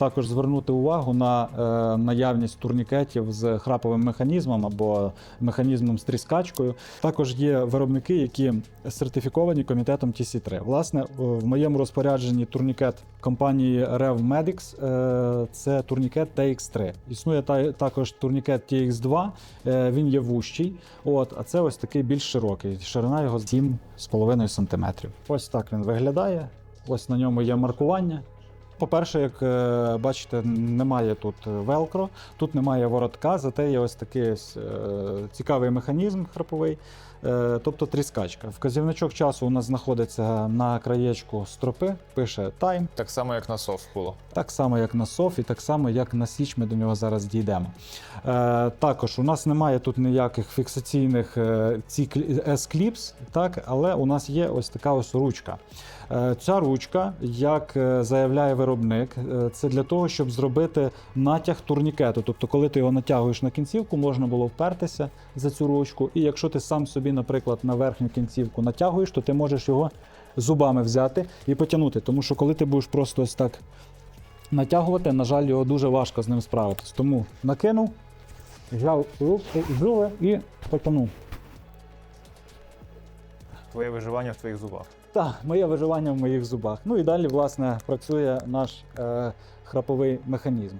Також звернути увагу на е, наявність турнікетів з храповим механізмом або механізмом з тріскачкою. Також є виробники, які сертифіковані комітетом TC3. Власне, в моєму розпорядженні турнікет компанії Rev Medics е, це турнікет TX3. Існує та, також турнікет TX2, е, він є вущий. От, а це ось такий більш широкий. Ширина його 7,5 см. Ось так він виглядає. Ось на ньому є маркування. По-перше, як е, бачите, немає тут велкро, тут немає воротка, зате є ось такий ось, е, цікавий механізм храповий, е, тобто тріскачка. Вказівничок часу у нас знаходиться на краєчку стропи, пише тайм, Так само, як на софт було. так само як на соф, і так само як на січ, ми до нього зараз дійдемо. Також у нас немає тут ніяких фіксаційних S-кліпс, але у нас є ось така ось ручка. Ця ручка, як заявляє виробник, е, це для того, щоб зробити натяг турнікету. Тобто, коли ти його натягуєш на кінцівку, можна було впертися за цю ручку. І якщо ти сам собі, наприклад, на верхню кінцівку натягуєш, то ти можеш його зубами взяти і потягнути. Тому що коли ти будеш просто ось так натягувати, на жаль, його дуже важко з ним справитись. Тому накинув, взяв руку, зуби і потягнув. Твоє виживання в твоїх зубах. Так, моє виживання в моїх зубах. Ну і далі, власне, працює наш е, храповий механізм.